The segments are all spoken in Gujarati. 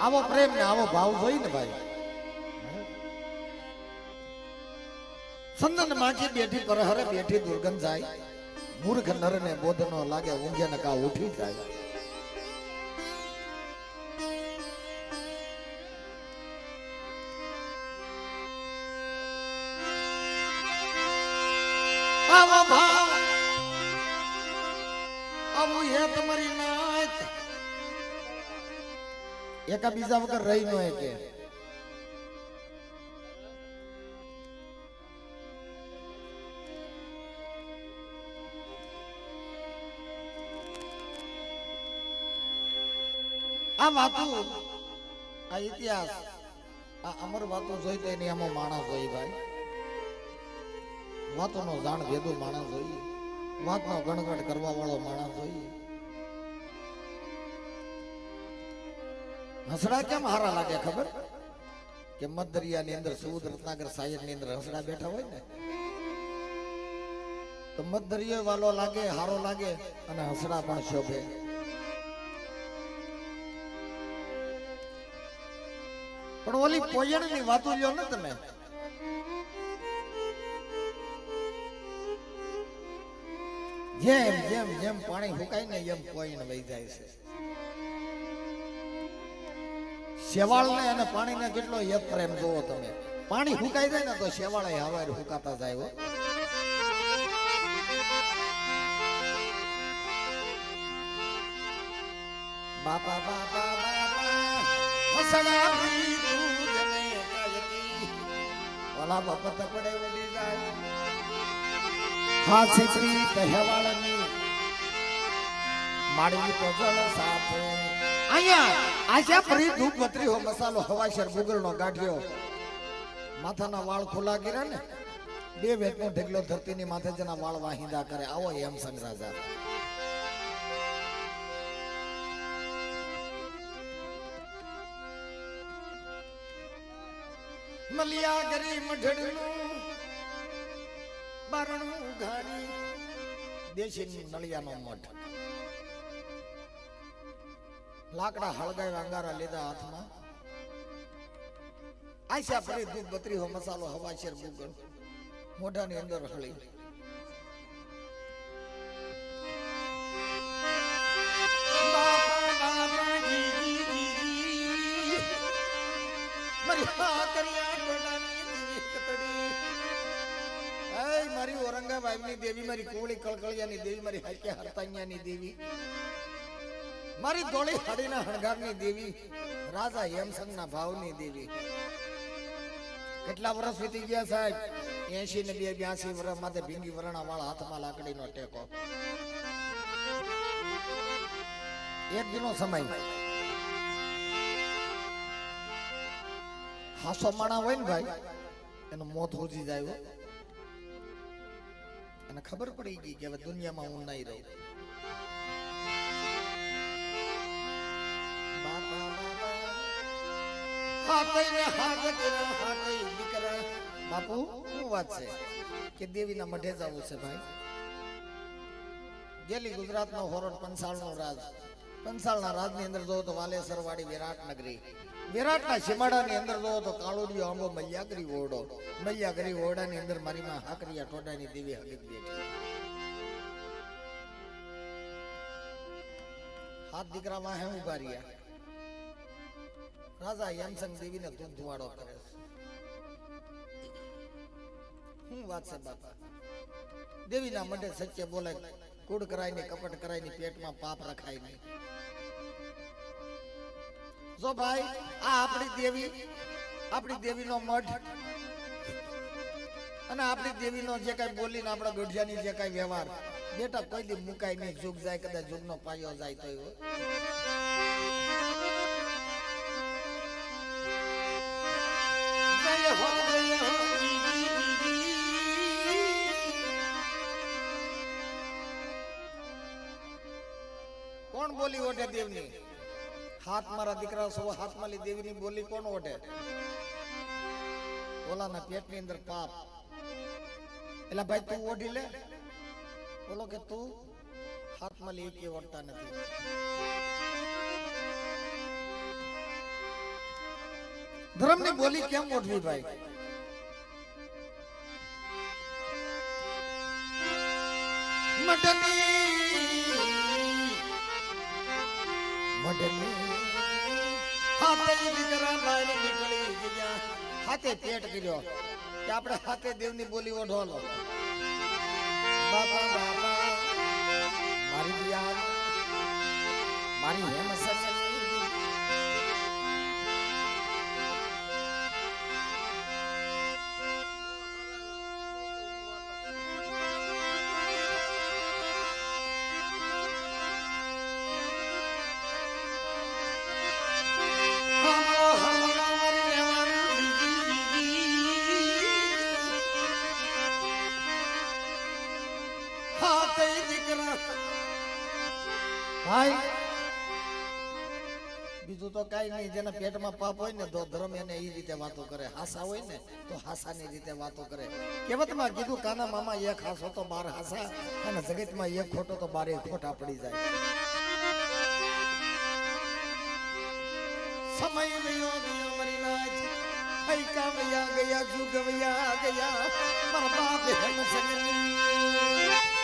આવો પ્રેમ ને આવો ભાવ જોઈ ને ભાઈ. સંદન માખી બેઠી પર હરે બેઠી દુર્ગંધ જાય. મૂર્ખ નર ને બોધ નો લાગે, ઊંઘે ને કા ઉઠી જાય. આવો ભાવ. આવું હે તમારી નાચ એકા બીજા વગર રહી નો કે આ વાતો, આ ઇતિહાસ, આ અમર વાતો જોઈ તો એની આમાં માણસ હોય ભાઈ. વાતોનો જાણ ભેદો માણસ જોઈએ વાતનો ગણગણ કરવા વાળો માણસ જોઈએ હસડા કેમ હારા લાગે ખબર? કે મધ દરિયાની અંદર સુદ રત્નાગર સાયરની અંદર હસડા બેઠા હોય ને? તો મધ દરિયો વાલો લાગે, હારો લાગે અને હસડા પણ શોભે. પણ ઓલી પોયણની વાતો લ્યો ને તમે. જેમ જેમ જેમ પાણી ફૂકાય ને એમ પોઈણ વહી જાય છે. શેવાળ ને અને પાણી ને કેટલો એક પ્રેમ જોવો તમે. પાણી ફૂકાઈ જાય ને તો શેવાળ હવાર ફૂકાતા જાય બાપા બાપા બાપા હસડા ભી દૂધને પડે વડી જાય. હાથી પ્રીત, હેવાળની. માડી તો જળ સાથે. અહીંયા આશા ફરી ધૂપ બત્રી હો મસાલો હવાશર ગુગળનો ગાંઠિયો. માથાના વાળ ખુલ્લા કર્યા ને બે વેતનો ઢગલો ધરતીની માથે જેના વાળ વાહિંદા કરે. આવો એમ સંગ રાજા. મલિયા ગરી મઢડનું બારણું ઘાણી દેશી નળિયાનો મઠ. લાકડા હળગાવી અંગારા લીધા હાથમાં. આશા ફરી દૂધ બત્રી હો મસાલો હવા શેર ગુગળ મોઢાની અંદર હળી. મારી ઔરંગાબાદની દેવી મારી કોળી કળકળિયાની દેવી, મારી હાક્યા હરતાણિયાની દેવી. મારી ધોળી હાડીના હણગારની દેવી રાજા હેમસંગના ભાવની દેવી. કેટલા વર્ષ વીતી ગયા સાહેબ? એસી ને બે બ્યાસી વર્ષ માટે ભીંગી વરણા વાળા હાથમાં લાકડીનો ટેકો. એક દિનો સમય. હાસો માણા હોય ને ભાઈ એનું મોત હોજી જાય એને ખબર પડી ગઈ કે હવે દુનિયામાં હું નહીં રહું. હાથઈ ને હાથ કર્યા, હાથઈ દીકરા. બાપુ શું વાત છે કે દેવીના મઢે જવું છે ભાઈ ગેલી ગુજરાતનો હોરડ પંસાળનો રાજ પંસાળના રાજની અંદર જોવો તો વાલેસર વાડી વિરાટ નગરી વિરાટના સીમાડાની અંદર જોવો તો કાળુડિયો આંબો મૈયાગરી ઓરડો મૈયાગરી ઓરડાની અંદર મારી માં હાકરિયા ટોડાની દેવી હગીત બેઠી હાથ દીકરા વાહે ઊભા રહ્યા રાજા યમસંગ દેવીને દૂધ ધુવાડો કરે શું વાત છે બાપા? દેવીના મંડે સત્ય બોલે કુડ કરાય ને કપટ કરાય ને પેટમાં પાપ રખાય નહીં. જો ભાઈ, આ આપણી દેવી, આપણી દેવીનો મઠ અને આપણી દેવીનો જે કઈ બોલીને આપણા ગઢિયાની જે કઈ વ્યવહાર, બેટા કોઈ દી મુકાય નહીં, જુગ જાય, કદાચ જુગનો પાયો જાય તો બોલી ઓઢે દેવની? હાથ મારા દીકરા સો હાથ માલી દેવીની બોલી કોણ ઓઢે? ઓલાના પેટની અંદર પાપ. એટલે ભાઈ, તું ઓઢી લે. બોલો કે તું હાથ માલી એકે ઓઢતા નથી. ધર્મની બોલી કેમ ઓઢવી ભાઈ? મઢની હાથે પેટ કર્યો કે આપણે હાથે દેવની બોલી ઓઢવાનો બાપા બાપા મારી દિયા મારી તો કઈ નહીં, જેના પેટમાં પાપ હોય ને તો ધર્મ એને એ રીતે વાતો કરે, હાસા હોય ને, તો હાસાની રીતે વાતો કરે. કહેવતમાં કીધું, કાના મામા એક હાસો તો બાર હાસા, અને જગતમાં એક ખોટો તો બારે ખોટા પડી જાય. સમય ગયો ગયો મરી નાથ કામયા ગયા જુગવયા ગયા, મારા બાપ હેમ સંગની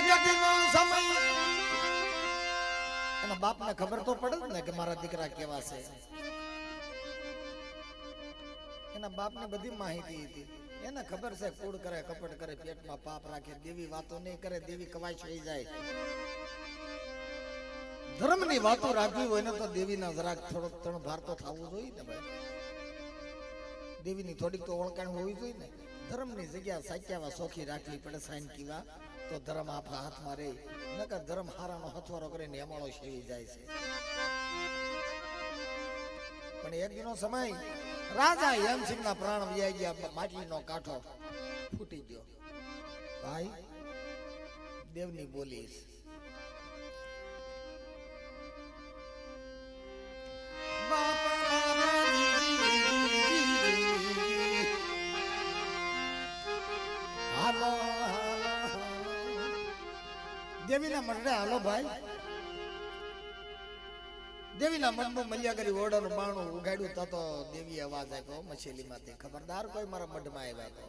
દીનો સમય. એના ખબર તો પડે ને કે મારા દીકરા કેવા છે. એના બાપને બધી માહિતી હતી. એને ખબર છે કૂડ કરે, કપટ કરે, પેટમાં પાપ રાખે, દેવી વાતો નહીં કરે, દેવી કવાય થઈ જાય. ધર્મની વાતો રાખવી હોય ને તો દેવીના જરાક થોડોક ત્રણ ભાર તો થવું જોઈએ ને ભાઈ. દેવીની થોડીક તો ઓળખાણ હોવી જોઈએ ને. ધર્મની જગ્યા સાચવ્યા સોખી રાખવી પડે સાઈન કીવા. તો ધર્મ આપણા હાથમાં રહી. નકર ધર્મ હારાનો હથવારો કરીને એમાળો સેવી જાય છે. પણ એક દિનો સમય રાજા યમસિંહના પ્રાણ વ્યાઈ ગયા માટલીનો કાંઠો ફૂટી ગયો. ભાઈ, દેવની બોલી છે. દેવીના મંડળે હાલો ભાઈ. દેવીના મનમાં મલ્યા કરી ઓરડાનું બાણું ઉગાડ્યું તો દેવી અવાજ આપ્યો મછેલી માંથી ખબરદાર કોઈ મારા મઢમાં આવ્યા તો.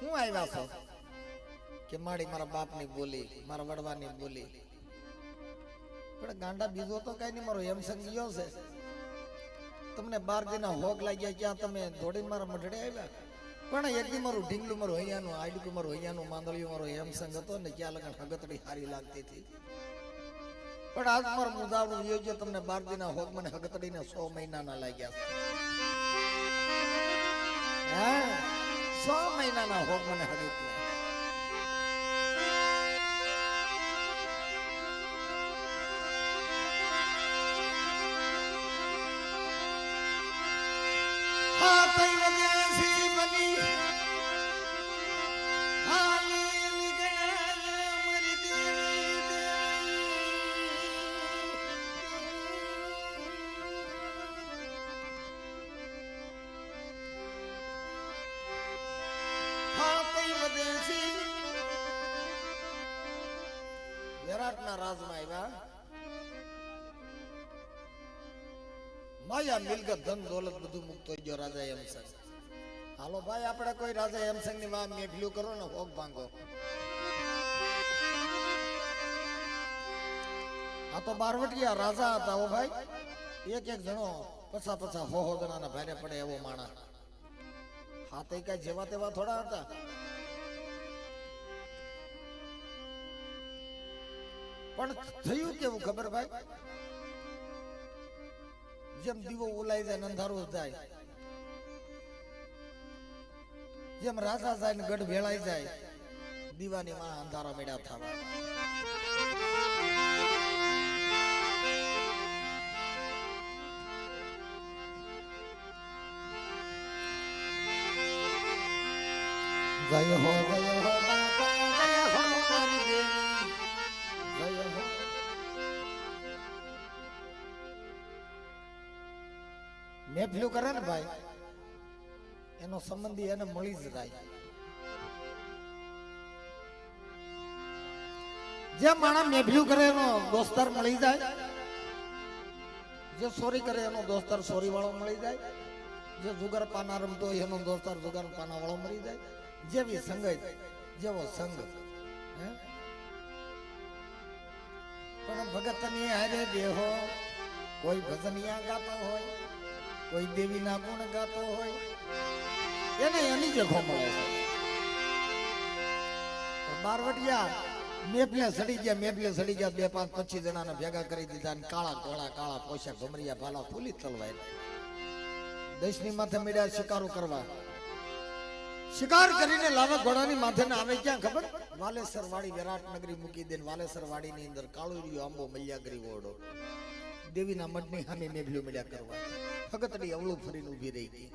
હું આવ્યા છો? કે માડી મારા બાપની બોલી, મારા વડવાની બોલી. પણ ગાંડા બીજો તો કઈ નહીં, મારો હેમસંગ ગયો છે. તમને બાર દીના હોક લાગ્યા ક્યાં તમે દોડીને મારા મઢડે આવ્યા? પણ એક દી મારું ઢીંગલું મારું અહીંયાનું, આડકું મારું અહીંયાનું, માંદળિયું મારો હેમસંગ હતો ને ક્યાં લગન હગતડી સારી લાગતી હતી. પણ આજ મારો મુદાવડું યોગ્ય તમને બાર દીના હોક મને હગતડીને સો મહિનાના લાગ્યા છે. સો મહિનાના હોક મને હગત વિરાટના રાજમાં આવ્યા માયા મિલકત ધન દોલત બધું મુક્ત થઈ ગયો રાજા હેમસંગ હાલો ભાઈ, આપણે કોઈ રાજા હેમસંગની માં મેઘલું કરો ને હોગ ભાંગો. આ તો બારવટિયા રાજા હતા હો ભાઈ. એક એક જણો પછા પછા હો હો જણાના ભારે પડે એવો માણા હાથે કઈ જેવા તેવા થોડા હતા. પણ થયું કેવું ખબર ભાઈ? જેમ દીવો ઓલાઈ જાય અંધારું જાય જેમ રાજા જાય ગઢ ભેળાઈ જાય, દીવાની માં અંધારા મેળા થવા. જય હો, જય મેં પેલું કરે ને ભાઈ? એનો સંબંધી એને મળી જ જાય. જે માણસ મેભ્યું કરે એનો દોસ્તાર મળી જાય. જે સોરી કરે એનો દોસ્તાર સોરી વાળો મળી જાય. જે જુગાર પાના રમતો હોય એનો દોસ્તાર જુગાર પાના વાળો મળી જાય. જેવી સંગત, જેવો સંગ. પણ પણ ભગતની હારે દેહો કોઈ ભજનિયા ગાતો હોય, કોઈ દેવીના ગુણ ગાતો હોય એને એની જખો મળે છે. બારવટિયા મેપલે સડી ગયા મેપલે સડી ગયા, બે પાંચ પચીસ જણાને ભેગા કરી દીધા અને કાળા કોળા કાળા પોશા ભમરિયા ભાલા ફૂલી તલવાય દેશની માથે મીડિયા શિકારો કરવા. શિકાર કરીને લાવા ઘોડાની માથે ને આવે ક્યાં ખબર? વાલેસર વાડી વિરાટ નગરી મૂકી દે વાલેસર વાડી ની અંદર કાળુરિયો આંબો મલ્યા કરી ઓડો દેવીના મઢની સામે મેભલ્યો મળ્યા કરવા. ફગતડી અવળું ફરીને ઊભી રહી ગઈ.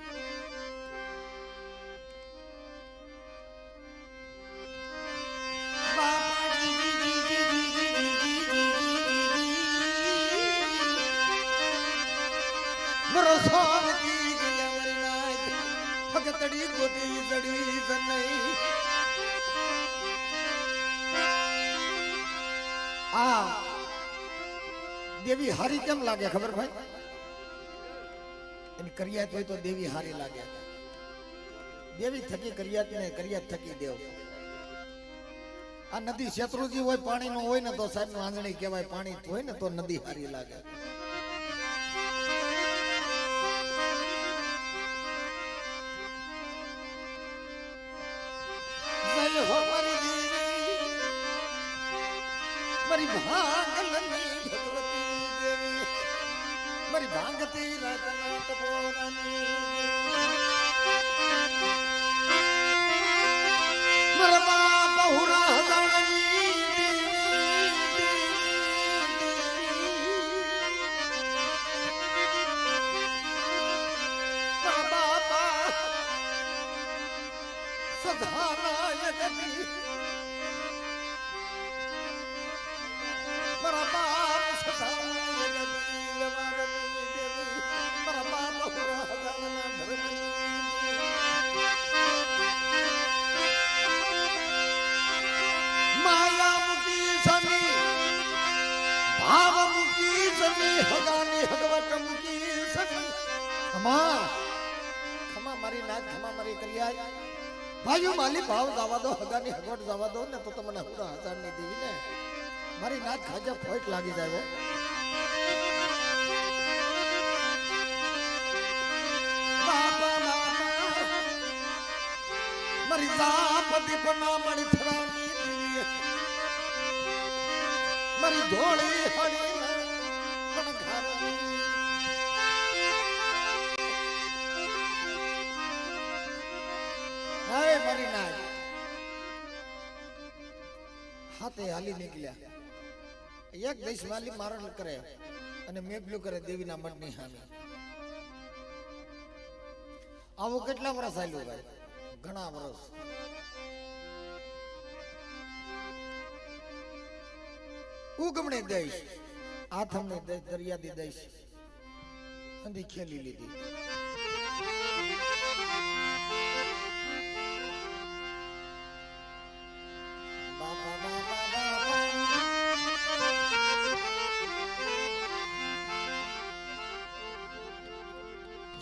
આ દેવી હારી કેમ લાગે ખબર ભાઈ? એની કરિયાત હોય તો દેવી હારી લાગે. દેવી થકી કરિયાત ને કરિયાત થકી દેવ. આ નદી શત્રુજી હોય પાણી નું હોય ને તો સાહેબ આંજણી કહેવાય, પાણી હોય ને તો નદી હારી લાગે. ભાંગતી રાતના તપોરાની મારા બાપ સમી હગાની મારી નાથ ને ની. ને ખાજા ફોઈટ લાગી જાય મારી ધોળી હળી હાય મરી નાય. હાથે હાલી નીકળ્યા. એક દેશ માલી મારણ કરે અને મેઘલું કરે દેવીના મઠની સામે આવું કેટલા વર્ષ હાલ્યું ભાઈ? ઘણા વર્ષ. ઉગમણે દેશ આથમને દેશ દરિયાદી દેશ ખેલી લીધી.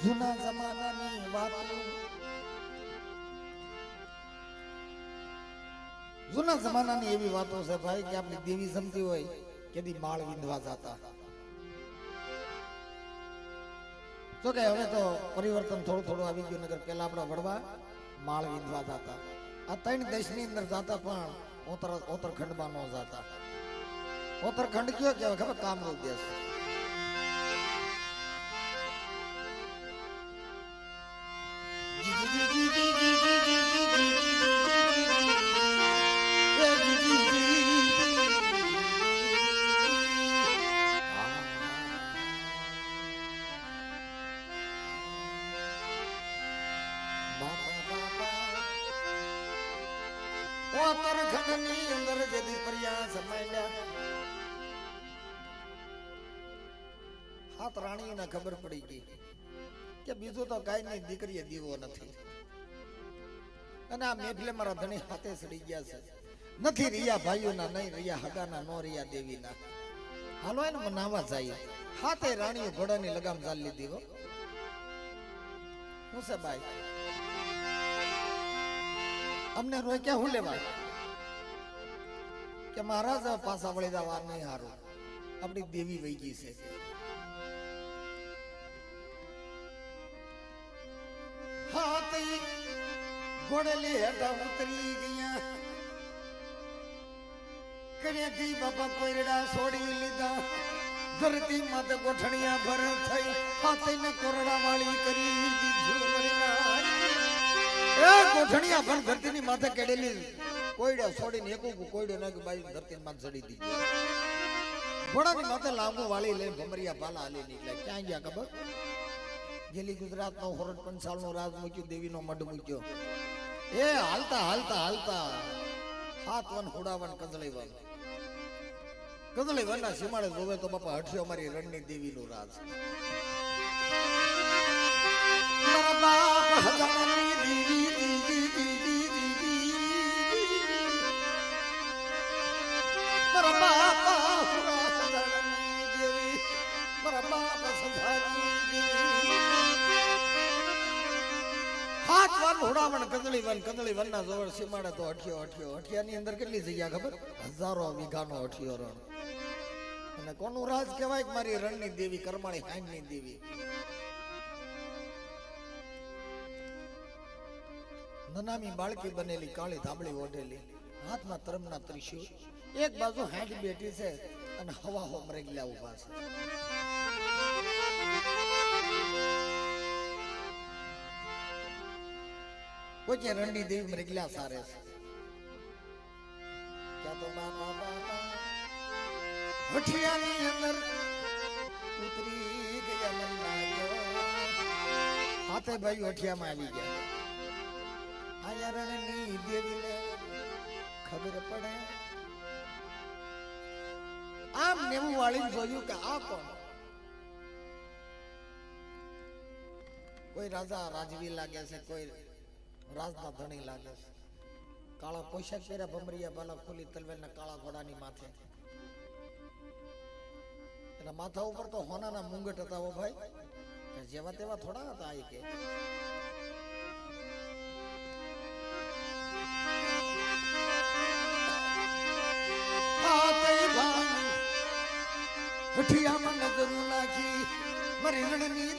જૂના જમાનાની વાતો. જૂના જમાનાની એવી વાતો છે ભાઈ કે આપણી દેવી સમજી હોય કે દી માળ વિંધવા જતા. તો કે હવે તો પરિવર્તન થોડું થોડું આવી ગયું નગર પેલા આપણે વડવા માળ વિંધવા જતા. આ ત્રણ દેશની અંદર જતા પણ ઓતર ઓતરખંડમાં ન જતા. ઓતરખંડ કયો કહેવાય? ખબર? કામરૂપ દેશ. ઓતરખંડની અંદર જદી પ્રયાસ માંડ્યા હાથ રાણીને ખબર પડી ગઈ કે બીજું તો કાંઈ નહીં, દીકરીએ દીવો નથી. અને આ મેઘલે મારા ધણી હાથે સડી ગયા છે. નથી રિયા ભાઈઓના, નહીં રિયા હગાના, નો રિયા દેવીના. હાલો એને મનાવા જાય. હાથે રાણીઓ ઘોડાની લગામ ચાલી લીધી હો. છે ભાઈ અમને રોક્યા હું લેવા? કે મહારાજ પાછા વળી જવા નહીં હારું. આપણી દેવી વૈગી છે. ઘોડેલી હેઠા ઉતરી ગયા. કડેથી બાપા કોયરડા છોડી લીધા. ધરતી માતે ગોઠણિયા ભર થઈ. હાથે ને કોરડા વાળી કરી દીધું. એ ગોઠણિયા ભર ધરતીની માથે કેડેલી. કોયડા છોડીને એક કોયડો નાખી બાજુ ધરતી માં ચડી દીધી. ઘોડાની માથે લાંબુ વાળી લઈને ભમરિયા પાલા હાલી નીકળ્યા. ક્યાં ગયા ખબર? જેલી ગુજરાતનો હોરટ પંચાલનો રાજ મૂક્યું, દેવીનો મઢ મૂક્યો. એ હાલતા હાલતા હાલતા. હાથ વન હોડાવન કંદળી વન કંદળી વનના સીમાડે જોવે તો બાપા હઠ્યો અમારી રણની રાજ. દેવી, દેવી, દેવી. મારા બાપ હજારની દેવી, દેવી. હાથ વન કદળી કંદળી વન ના જોર સીમાડે તો અઠિયો અઠિયો. અઠિયાની અંદર કેટલી જગ્યા ખબર? હજારો વીઘાનો અઠિયો રણ. અને કોનું રાજ કહેવાય કે મારી રણની દેવી કરમાળી હાઈની દેવી? નનામી બાળકી બનેલી, કાળી ધાબળી ઓઢેલી. હાથમાં તરમના ત્રિશુળ. એક બાજુ હાથ બેઠી છે અને હવા હો મરેગલા ઊભા છે. છે. ક્યાં તો બાપા બાપા. હઠિયાની અંદર ઉતરી ગયા મલ્લાયો હાથે ભાઈ હઠિયામાં આવી ગયા. આયા રણની દેવીને ખબર પડે. આમ નેવું વાળી જોયું કે આ કોણ? કોઈ રાજા રાજવી લાગે છે, કોઈ રાજના ધણી લાગે છે. કાળા પોશાક પહેર્યા ભમરિયા બાલા ખુલી તલવેલના કાળા ઘોડાની માથે. એના માથા ઉપર તો હોનાના મુંગટ હતા ઓ ભાઈ. જેવા તેવા થોડા હતા એ કે.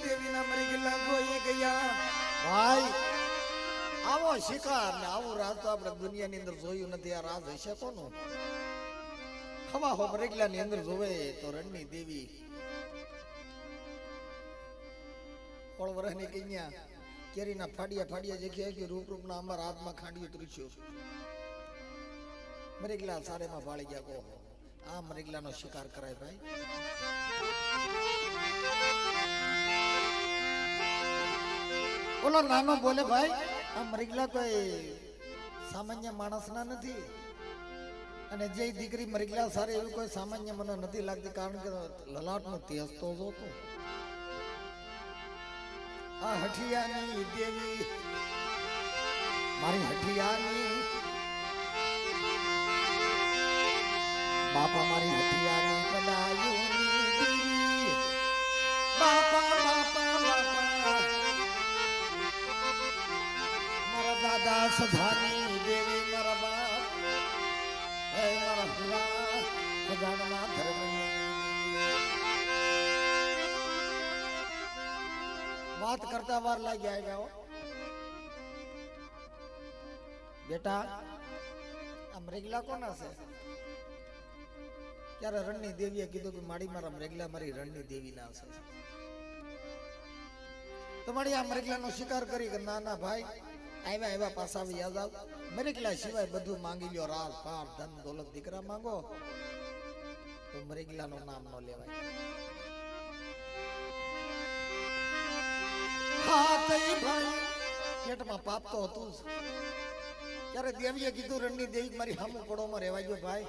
દેવીના મરી ગયેલા ભાઈ આવો શિકાર ને આવું રાજ તો આપણે દુનિયાની અંદર જોયું નથી. આ રાજ હશે કોનું? હવા હો મરેગલાની અંદર જોવે તો રણની દેવી. કોળ વરહની કન્યા કેરીના ફાડિયા ફાડિયા જગ્યાએ કે રૂપ રૂપના અમારા હાથમાં ખાંડિયું ત્રીસ્યું. મરેગલા સારેમાં ભાળી ગયા કહો આ મરેગલાનો શિકાર કરાય ભાઈ. ઓલો નાનો બોલે ભાઈ આ મરેગલા કોઈ સામાન્ય માણસના નથી. અને જે દીકરી મરીગલા સારી એવી કોઈ સામાન્ય મને નથી લાગતી, કારણ કે લલાટનો તેજ તો જોતો. આ હઠિયાની દેવી, મારી હઠિયાની. બાપા મારી હઠિયાની બાપા બાપા મારા ધાની દેવી મારા હે મારા સદાના ધર્મની. વાત કરતા વાર લાગી આવ્યા બેટા, આમ મરેગલા કોના છે? ત્યારે રણની દેવીએ કીધું કે માડી મારા મરેગલા મારી રણની દેવી ના છે. તમારી આ મરેગલાનો શિકાર કરી કે ના ના ભાઈ આવ્યા આવ્યા પાછા યાદ આવ. મરેગલા સિવાય બધું માંગી લ્યો. રાજ, પાર, ધન, દોલત, દીકરા માંગો તો મરેગલાનું નામ ન લેવાય. પેટમાં પાપ તો હતું ત્યારે દેવીએ કીધું, રણની દેવી મારી હામું પડોમાં રહેવા ગયો ભાઈ.